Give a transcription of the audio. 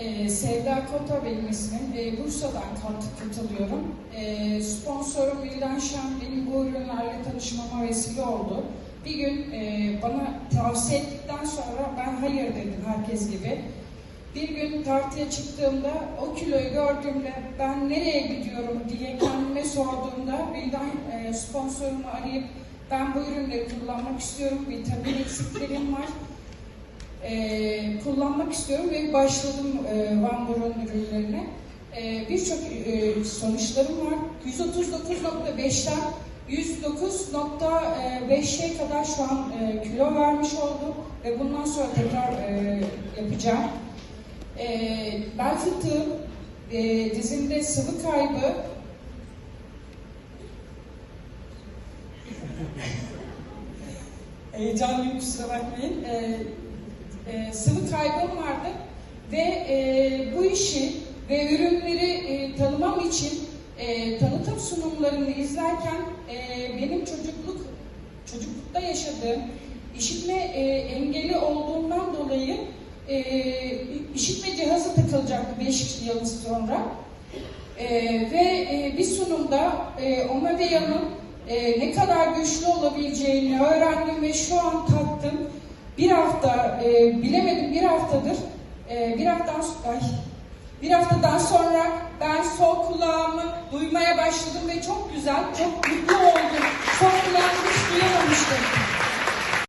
Ee, Sevda Kota benim ismim. Ee, Bursa'dan kat- katılıyorum. Ee, sponsorum Vildan Şen benim bu ürünlerle tanışmama vesile oldu. Bir gün e, bana tavsiye ettikten sonra ben hayır dedim herkes gibi. Bir gün tartıya çıktığımda o kiloyu gördüğümde ben nereye gidiyorum diye kendime sorduğumda Vildan e, sponsorumu arayıp ben bu ürünleri kullanmak istiyorum, vitamin eksiklerim var. Ee, kullanmak istiyorum ve başladım e, Van Borun ürünlerine. Ee, Birçok e, sonuçlarım var. 139.5'ten 109.5'e kadar şu an e, kilo vermiş oldum ve bundan sonra tekrar e, yapacağım. E, bel fıtığı, e, dizimde sıvı kaybı, Heyecanlıyım kusura bakmayın. Ee, e, sıvı kaybım vardı ve e, bu işi ve ürünleri e, tanımam için e, tanıtım sunumlarını izlerken e, benim çocukluk çocuklukta yaşadığım işitme e, engeli olduğundan dolayı e, işitme cihazı takılacaktı 5 yıl sonra. E, ve e, bir sunumda e, Omaveyan'ın e, ne kadar güçlü olabileceğini öğrendim ve şu an tattım. Bir hafta, e, bilemedim bir haftadır, e, bir haftadan, ay, bir haftadan sonra ben sol kulağımı duymaya başladım ve çok güzel, çok mutlu oldum. Sol kulağımı hiç duyamamıştım.